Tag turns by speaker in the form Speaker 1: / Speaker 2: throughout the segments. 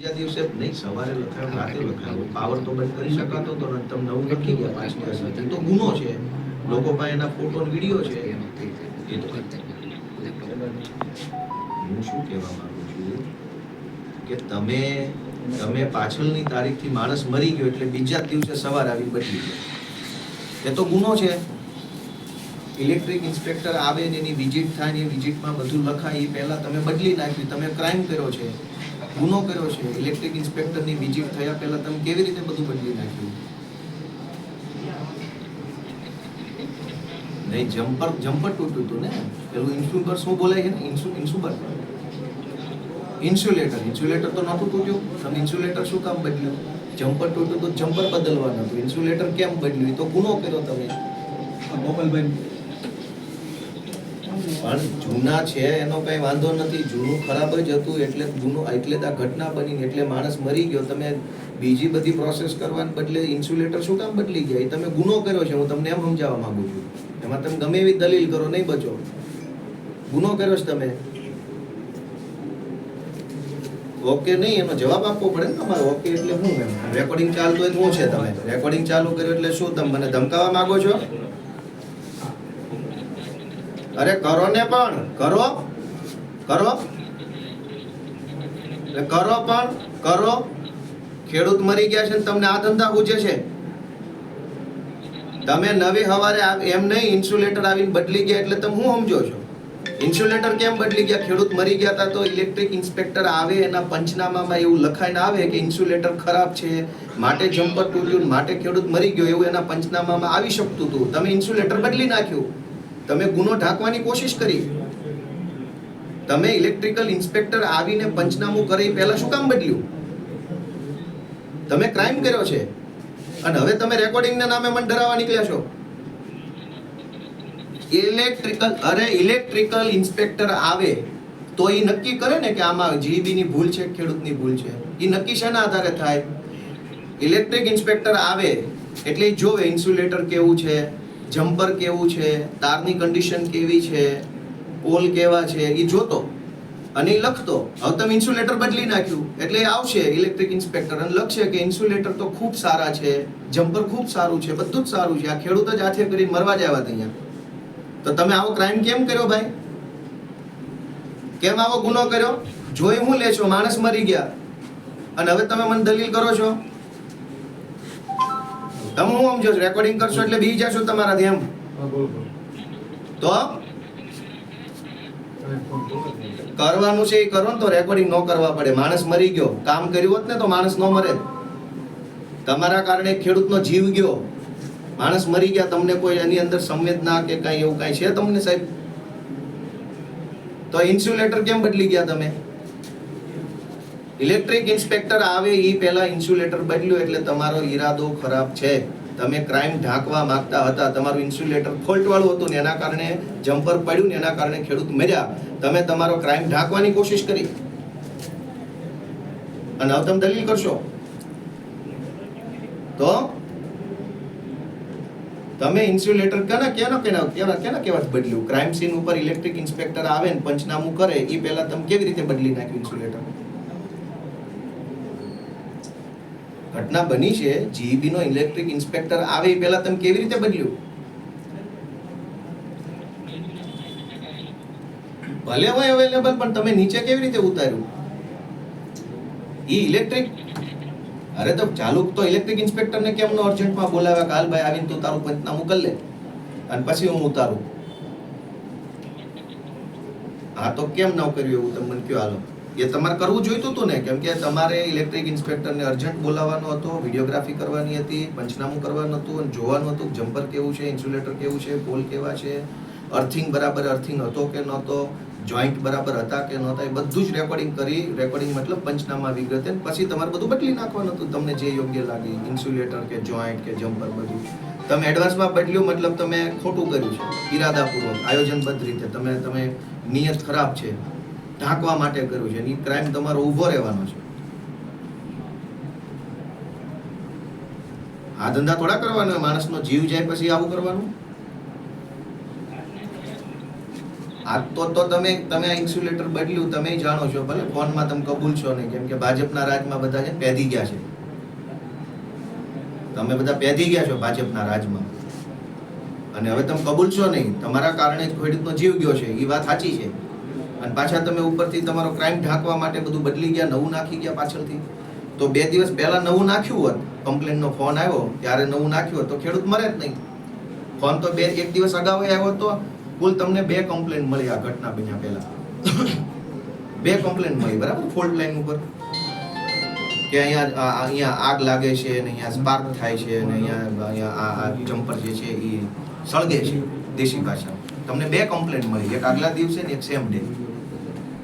Speaker 1: બીજા દિવસે નહીં, સવારે લખાયો રાતે લખાયો પાવર તો બંધ કરી શકાતો તો તમને તમે નવું લખી ગયા, પાંચ દિવસ તો ગુનો છે. લોકો પાસે એના ફોટો વીડિયો છે. એ તો હું શું કહેવા માંગુ છું કે તમે તમે પાછળની તારીખથી માણસ મરી ગયો એટલે બીજા દિવસે સવાર આવી બદલી ગયો એ તો ગુનો છે. ઇલેક્ટ્રિક ઇન્સ્પેક્ટર આવે ને એની વિઝિટ થાય ને વિઝિટમાં બધું લખાય, એ પહેલાં તમે બદલી નાખ્યું, તમે ક્રાઇમ કર્યો છે. ગુનો કર્યો છે ઇલેક્ટ્રિક ઇન્સ્પેક્ટરની વિઝિટ થયા પહેલા તમે કેવી રીતે બધું બદલી નાખ્યું? નહીં, જમ્પર જમ્પર તૂટ્યું હતું ને? પેલું ઇન્સ્યુબર શું બોલાય છે ને? ઇન્સુ ઇન્સ્યુબર ઇન્સ્યુલેટર ઇન્સ્યુલેટર તો નહોતું તૂટ્યું. તમે ઇન્સ્યુલેટર શું કામ બદલ્યું? જમ્પર તૂટ્યું તો જમ્પર બદલવાનું હતું. ઇન્સ્યુલેટર કેમ બદલ્યું? તો ગુનો કર્યો તમે.
Speaker 2: મોબાઈલ ગોપાલભાઈ
Speaker 1: પણ જૂના છે, એનો કઈ વાંધો નથી. જૂનું ખરાબ જ હતું, એટલે જૂનું, એટલે આ ઘટના બની એટલે માણસ મરી ગયો. તમે બીજી બધી પ્રોસેસ કરવાને બદલે ઇન્સ્યુલેટર શું કામ બદલી ગયા? એ તમે ગુનો કર્યો છે, હું તમને એમ સમજાવવા માંગુ છું. એમાં તમે ગમે એવી દલીલ કરો, નહીં બચો. ગુનો કર્યો છે તમે. ઓકે નહીં, એનો જવાબ આપવો પડે ને તમારે. ઓકે એટલે શું એમ. રેકોર્ડિંગ ચાલતું હોય શું છે તમે. રેકોર્ડિંગ ચાલુ કર્યું એટલે શું તમે મને ધમકાવવા માંગો છો? અરે કરો ને પણ, કરો કરો. કરો પણ, કરો. ખેડૂત મરી ગયા છે ને તમને આ ધંધા પૂછે છે. તમે નવી હવારે એમ નહીં, ઇન્સ્યુલેટર આવીને બદલી ગયા એટલે તમે હું સમજો છો? ઇન્સ્યુલેટર કેમ બદલી ગયા? ખેડૂત મરી ગયા હતા તો ઇલેક્ટ્રિક ઇન્સ્પેક્ટર આવે, એના પંચનામામાં એવું લખાઈને આવે કે ઇન્સ્યુલેટર ખરાબ છે, માટે જમ્પર તૂટ્યું માટે ખેડૂત મરી ગયો, એવું એના પંચનામામાં આવી શકતું હતું તમે ઇન્સ્યુલેટર બદલી નાખ્યું. તમે ગુનો ઢાંકવાની કોશિશ કરી. તમે ઇલેક્ટ્રિકલ ઇન્સ્પેક્ટર આવીને પંચનામું કરે પહેલા શું કામ બદલ્યું? તમે ક્રાઇમ કર્યો છે. અને હવે તમે રેકોર્ડિંગના નામે મને ડરાવવા નીકળ્યા છો. ઇલેક્ટ્રિકલ, અરે ઇલેક્ટ્રિકલ ઇન્સ્પેક્ટર આવે તો એ નક્કી કરે ને કે આમાં જીબી ની ભૂલ છે, ખેડૂતની ભૂલ છે. એ નક્કી શેના આધારે થાય? ઇલેક્ટ્રિક ઇન્સ્પેક્ટર આવે એટલે જોવે ઇન્સ્યુલેટર કેવું છે જમ્પર કેવું છે, તારની કન્ડિશન કેવી છે, પોલ કેવા છે એ જોતો અને એ લખતો. હવે તમે ઇન્સ્યુલેટર બદલી નાખ્યું, એટલે આવશે ઇલેક્ટ્રિક ઇન્સ્પેક્ટર અને લખશે કે ઇન્સ્યુલેટર તો ખૂબ સારા છે, જમ્પર ખૂબ સારું છે, બધું જ સારું છે. આ ખેડૂત જ હાથે કરીને મરવા જ આવ્યા અહીંયા. તો તમે આવો ક્રાઇમ કેમ કર્યો ભાઈ? કેમ આવો ગુનો કર્યો? જોઈ હું લે છો, માણસ મરી ગયા. અને હવે તમે મને દલીલ કરો છો? તમે હું સમજો છો રેકોર્ડિંગ કરશો એટલે બી જશો તમારાથી એમ? તો. કરવાનું છે એ કરો ને તો રેકોર્ડિંગ ન કરવા પડે. માણસ મરી ગયો. કામ કર્યું હોત ને તો માણસ ન મરે. તમારા કારણે ખેડૂતનો જીવ ગયો. માણસ મરી ગયા. તમને કોઈ એની અંદર સંવેદના કે કાંઈ એવું કાંઈ છે તમને સાહેબ? તો ઇન્સ્યુલેટર કેમ બદલી ગયા તમે? ઇલેક્ટ્રિક ઇન્સ્પેક્ટર આવે એ પહેલા ઇન્સ્યુલેટર બદલ્યું એટલે તમારો ઈરાદો ખરાબ છે. તમે ક્રાઇમ ઢાંકવા માંગતા હતા, તમારું ઇન્સ્યુલેટર ફોલ્ટ વાળું હતું ને એના કારણે જમ્પર પડ્યું ને એના કારણે ખેડૂત મર્યા. તમે તમારો ક્રાઇમ ઢાંકવાની કોશિશ કરી. અને હવે તમે દલીલ કરશો? તો? તમે ઇન્સ્યુલેટર કેના કેના કેના કેના કેના કેવા બદલ્યું? ક્રાઇમ સીન ઉપર ઇલેક્ટ્રિક ઇન્સ્પેક્ટર આવે ને પંચનામું કરે એ પહેલા તમે કેવી રીતે બદલી નાખ્યું ઇન્સ્યુલેટર? ઘટના બની છે જીઈબી નો ઇલેક્ટ્રિક ઇન્સ્પેક્ટર આવે એ પહેલા તમે કેવી રીતે બદલ્યું ભલે હોય અવેલેબલ પણ તમે નીચે કેવી રીતે ઉતાર્યું? એ ઇલેક્ટ્રિક અરે તો ચાલુ તો ઇલેક્ટ્રિક ઇન્સ્પેક્ટરને કેમ અર્જન્ટમાં બોલાવ્યા? કાલ ભાઈ આવીને તું તારું પંચનામું કરી લે. અને પછી હું ઉતારું. હા તો કેમ ન કર્યું એવું તમે મને કયો હાલો? એ તમારે કરવું જોઈતું હતું ને? કેમ કે તમારે ઇલેક્ટ્રિક ઇન્સ્પેક્ટરને અર્જન્ટ બોલાવવાનો હતો વિડીયોગ્રાફી કરવાની હતી, પંચનામું કરવાનું હતું અને જોવાનું હતું જમ્પર કેવું છે ઇન્સ્યુલેટર કેવું છે પોલ કેવા છે અર્થિંગ બરાબર અર્થિંગ હતો કે નહોતો જોઈન્ટ બરાબર હતા કે નહોતા, એ બધું જ રેકોર્ડિંગ કરી રેકોર્ડિંગ મતલબ પંચનામા વિગતે પછી તમારે બધું બદલી નાખવાનું હતું, તમને જે યોગ્ય લાગે ઇન્સ્યુલેટર કે જોઈન્ટ કે જમ્પર બધું. તમે એડવાન્સમાં બદલ્યું, મતલબ તમે ખોટું કર્યું છે, ઈરાદાપૂર્વક, આયોજનબદ્ધ રીતે, તમે તમે નિયત ખરાબ છે. ઢાંકવા માટે કર્યું છે. એ ક્રાઇમ તમારો ઊભો રહેવાનો છે. આ ધંધા થોડા કરવાનો? માણસનો જીવ જાય પછી આવું કરવાનું? આ તો તો તમે તમે ઇન્સ્યુલેટર બદલ્યું તમે જાણો છો. ભલે ફોનમાં તમે કબૂલ છો નહીં, કેમ કે ભાજપના રાજમાં બધા છે પેધી ગયા છે. તમે બધા પેધી ગયા છો ભાજપના રાજમાં. અને હવે તમે કબૂલ છો નહીં. તમારા કારણે જ ખેડૂતનો જીવ ગયો છે. એ વાત સાચી છે. અને પાછા તમે ઉપરથી તમારો ક્રાઇમ ઢાંકવા માટે બધું બદલી ગયા, નવું નાખી ગયા પાછળથી. તો બે દિવસ પહેલા નવું નાખ્યું હોત કમ્પ્લેનનો ફોન આવ્યો, ત્યારે નવું નાખ્યું હોત, તો ખેડૂત મરે જ નહીં. ફોન તો બે, એક દિવસ અગાઉ આવ્યો તો કુલ તમને બે કમ્પ્લેન મળી આ ઘટના બન્યા પહેલા. બે કમ્પ્લેન મળી, બરાબર? ફોલ્ટ લાઈન ઉપર. કે અહીંયા અહીંયા આગ લાગે છે અને અહીંયા સ્પાર્ક થાય છે અને અહીંયા અહીંયા આ જમ્પર જે છે એ સળગે છે દેશી ભાષા તમને બે કમ્પ્લેન મળી, એક આગલા દિવસે ને એક સેમ ડે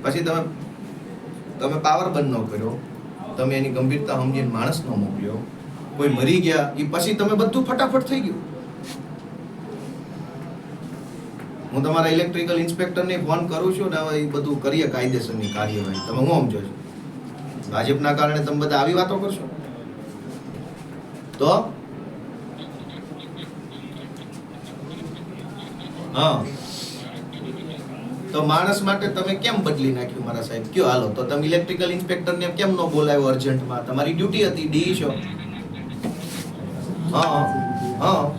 Speaker 1: પછી તમે તમે પાવર બંધ ન કર્યો. તમે એની ગંભીરતા સમજીને માણસ ન મોકલ્યો. કોઈ મરી ગયા એ પછી તમે બધું ફટાફટ થઈ ગયું. હું તમારા ઇલેક્ટ્રિકલ ઇન્સ્પેક્ટરને ફોન કરું છું ને હવે એ બધું કરીએ કાયદેસરની કાર્યવાહી. તમે હું સમજો છો? ભાજપના કારણે તમે બધા આવી વાતો કરશો? તો? હા. તો માણસ માટે તમે કેમ બદલી નાખ્યું મારા સાહેબ? કયો હાલો? તો તમે ઇલેક્ટ્રિકલ ઇન્સ્પેક્ટરને કેમ ન બોલાવ્યો અર્જન્ટમાં તમારી ડ્યુટી હતી, ડી છો. હા હા.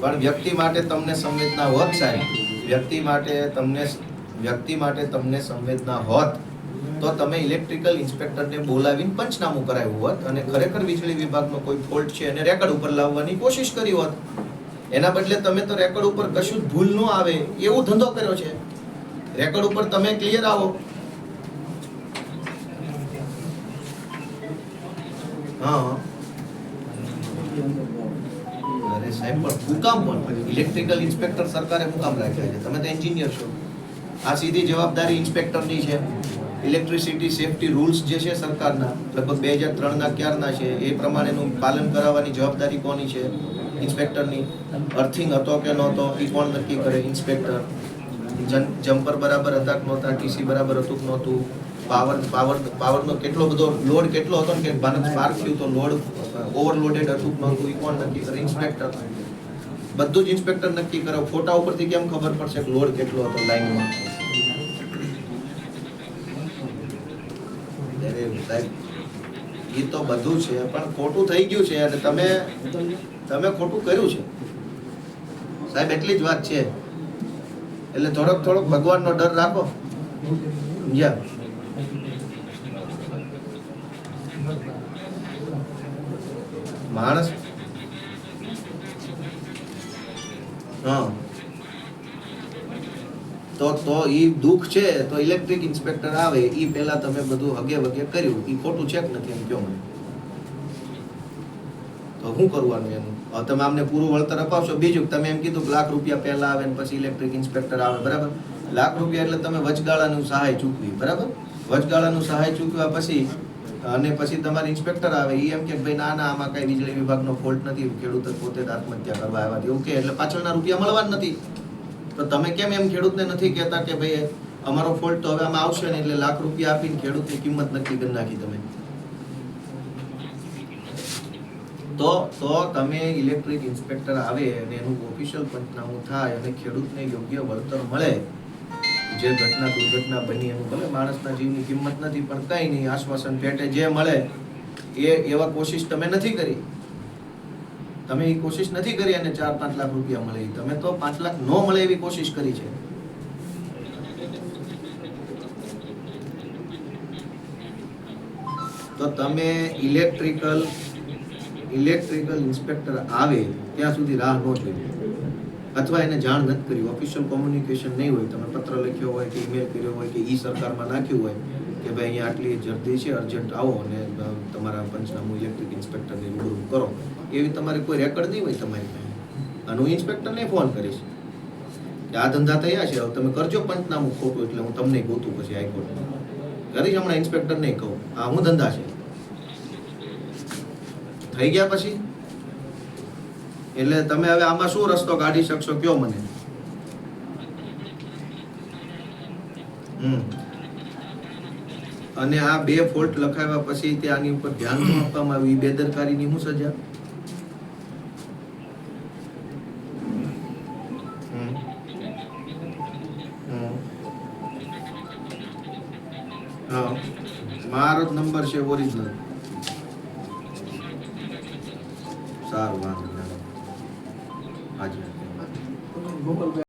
Speaker 1: પણ વ્યક્તિ માટે તમને સંવેદના હોત સાહેબ. વ્યક્તિ માટે તમને વ્યક્તિ માટે તમને સંવેદના હોત, તો તમે ઇલેક્ટ્રિકલ ઇન્સ્પેક્ટરને બોલાવીને પંચનામું કરાવ્યું હોત અને ખરેખર વીજળી વિભાગનો કોઈ ફોલ્ટ છે એને રેકર્ડ ઉપર લાવવાની કોશિશ કરી હોત. એના બદલે તમે તો રેકોર્ડ ઉપર કશું જ ભૂલ ન આવે, એવું ધંધો કર્યો છે. રેકોર્ડ ઉપર તમે ક્લિયર આવો. હા અરે સાહેબ, પણ હુકામ પણ ઇલેક્ટ્રિકલ ઇન્સ્પેક્ટર સરકારે હુકામ રાખ્યા છે. તમે તો એન્જિનિયર છો. આ સીધી જવાબદારી ઇન્સ્પેક્ટરની છે. ઇલેક્ટ્રિસિટી સેફટી રૂલ્સ જે છે સરકારના, લગભગ બે હજાર ત્રણના ક્યારના છે, એ પ્રમાણેનું પાલન કરાવવાની જવાબદારી કોની છે? ઇન્સ્પેક્ટરની અર્થિંગ હતો કે નહોતો, એ કોણ નક્કી કરે? ઇન્સ્પેક્ટર. જમ્પર બરાબર હતા કે નહોતા? ટીસી બરાબર હતું કે નહોતું? પાવર પાવર, પાવરનો કેટલો બધો લોડ કેટલો હતો કે ભારત સ્પાર્ક થયું તો લોડ ઓવરલોડેડ હતું કે નહોતું? એ કોણ નક્કી કરે? ઇન્સ્પેક્ટર. બધું જ ઇન્સ્પેક્ટર નક્કી કરે. ફોટા ઉપરથી કેમ ખબર પડશે કે લોડ કેટલો હતો લાઈનમાં? એ તો બધું છે, પણ ખોટું થઈ ગયું છે. અને તમે તમે ખોટું કર્યું છે. સાહેબ, એટલી જ વાત છે. એટલે થોડોક થોડોક ભગવાનનો ડર રાખો. સમજ્યા માણસ હા. તો તો એ દુઃખ છે, તો ઇલેક્ટ્રિક ઇન્સ્પેક્ટર આવે એ પહેલા તમે બધું હગે વગે કર્યું. એ ખોટું છે કે નથી એમ કહો મને? શું કરવાનું એનું? તમે અમને પૂરું વળતર અપાવશો. બીજું તમે એમ કીધું લાખ રૂપિયા પહેલા આવે ને પછી ઇલેક્ટ્રિક ઇન્સ્પેક્ટર આવે, બરાબર? લાખ રૂપિયા એટલે તમે વચગાળાનું સહાય ચૂકવી, બરાબર? વચગાળાનું સહાય ચૂકવ્યા પછી અને પછી તમારે ઇન્સ્પેક્ટર આવે એ એમ કે ભાઈ ના ના, આમાં કઈ વીજળી વિભાગનો ફોલ્ટ નથી ખેડૂત પોતે જ આત્મહત્યા કરવા આવ્યા એવું કે એટલે પાછળના રૂપિયા મળવા જ નથી. તો તમે કેમ એમ ખેડૂતને નથી કહેતા કે ભાઈ અમારો ફોલ્ટ તો હવે આમાં આવશે ને એટલે લાખ રૂપિયા આપીને ખેડૂતની કિંમત નક્કી કરી નાખી તમે? તો તો તમે ઇલેક્ટ્રિક ઇન્સ્પેક્ટર આવે અને એનું ઓફિશિયલ પંચનામું થાય અને ખેડૂતને યોગ્ય વળતર મળે, જે ઘટના દુર્ઘટના બની એનું ભલે માણસના જીવની કિંમત નથી, પણ કંઈ નહીં, આશ્વાસન પેટે જે મળે, એ, એવા કોશિશ તમે નથી કરી તમે એ કોશિશ નથી કરી અને ચાર પાંચ લાખ રૂપિયા મળે. તમે તો પાંચ લાખ ન મળે એવી કોશિશ કરી છે તો તમે ઇલેક્ટ્રિકલ ઇલેક્ટ્રિકલ ઇન્સ્પેક્ટર આવે ત્યાં સુધી રાહ ન જોઈએ અથવા એને જાણ નથી કરી. ઓફિશિયલ કોમ્યુનિકેશન નહીં હોય. તમે પત્ર લખ્યો હોય કે ઈમેલ કર્યો હોય કે ઈ સરકારમાં નાખ્યું હોય કે ભાઈ અહીંયા આટલી જલ્દી છે અર્જન્ટ આવો અને તમારા પંચનામું ઇલેક્ટ્રિક ઇન્સ્પેક્ટરને રૂબરૂ કરો. એવી તમારે કોઈ રેકર્ડ નહીં હોય તમારી પાસે. અને હું ઇન્સ્પેક્ટરને ફોન કરીશ. કે આ ધંધા થયા છે. હવે તમે કરજો પંચનામું ખોટું એટલે હું તમને ગોતું પછી હાઈકોર્ટમાં. કરીશ હમણાં ઇન્સ્પેક્ટર નહીં કહું. આ હું ધંધા છે. થઈ ગયા પછી? એટલે તમે હવે આમાં શું રસ્તો કાઢી શકશો? કયો મને? હમ. અને આ બે ફોલ્ટ લખાવ્યા પછી તે આની ઉપર ધ્યાન આપવામાં આવ્યું. એ બેદરકારીની હું સજા? મારો નંબર છે ઓરિજિનલ